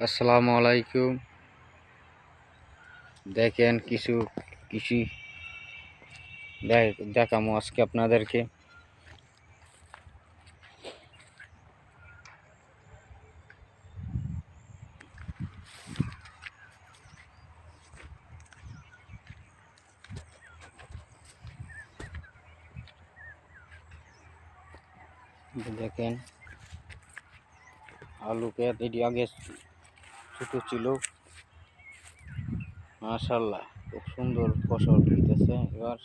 আসসালামু আলাইকুম দেখেন কিছু কৃষি দেখ- দেখামো আজকে আপনাদেরকে এই দেখেন আলু ক্ষেত এটি আগে ছোট ছিল। মাশাল্লাহ খুব সুন্দর ফসল দিতেছে এবার।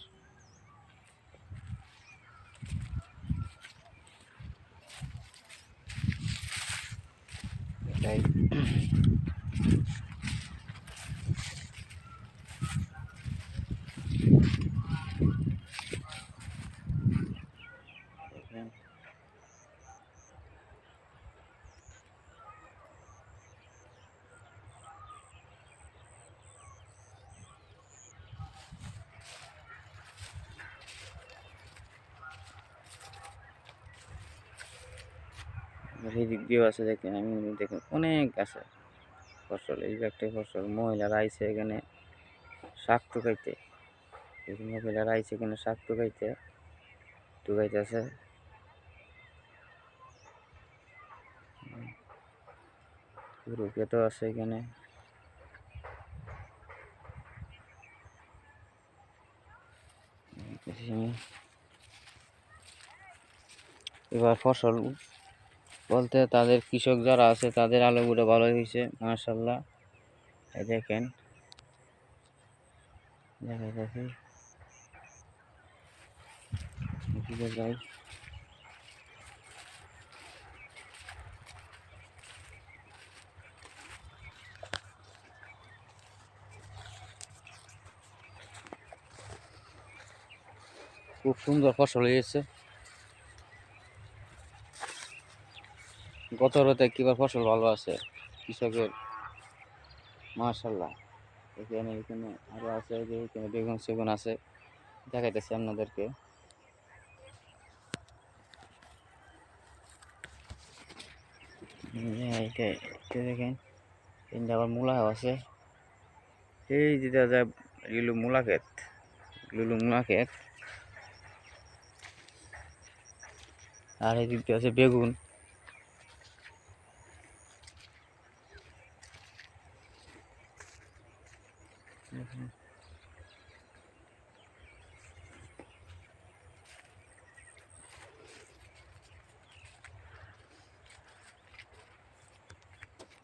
এটাই দেখেন এই দিক দিয়েও আছে দেখেন, আমি দেখেন অনেক আছে ফসল, এই যে একটা ফসল, মহিলারা আইছে এখানে শাক টুকাইতে। এই মহিলারা আইছে এখানে শাক টুকাইতে টুকাইতেছে পুরো ক্ষেতও আছে এখানে। এবার ফসল বলতে তাদের কৃষক যারা আছে, তাদের আলুগুলো ভালো হয়েছে মাশাল্লাহ এই দেখেন। দেখা যাচ্ছে। খুব সুন্দর ফসল হয়েছে। গত রতে কিবার ফসল ভালো আছে? কৃষকের মাশাল্লাহ এখানে এখানে আরও আছে যে, এখানে বেগুন সেগুন আছে। দেখাইতেছি আপনাদেরকে। দেখেন, এখানে আবার মূলাও আছে। এই যে দাদা এগুলো মূলা ক্ষেত। এগুলো মূলা ক্ষেত। আর এই দিয়ে আছে বেগুন। দেখেন।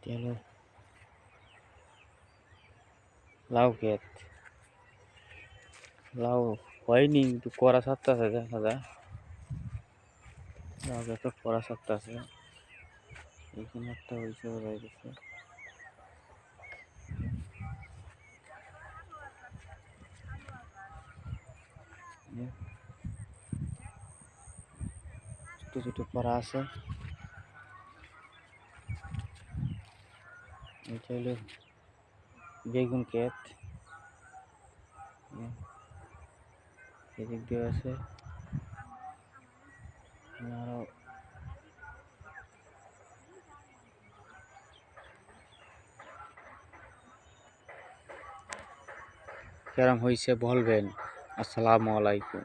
এটা হলো লাউ ক্ষেত লাউ হয়নি কিন্তু করা ছাড়তে আছে দেখা যায় লাউ ক্ষেত করা ছাড়তে আছে এখানে একটা হয়েছে বোঝা গেছে ছোট ছোট করা আছে এটা হলো বেগুন ক্ষেত হুম। এদিক দিয়ে আছে আরো কেরম হয়েছে বলবেন আসসালামু আলাইকুম।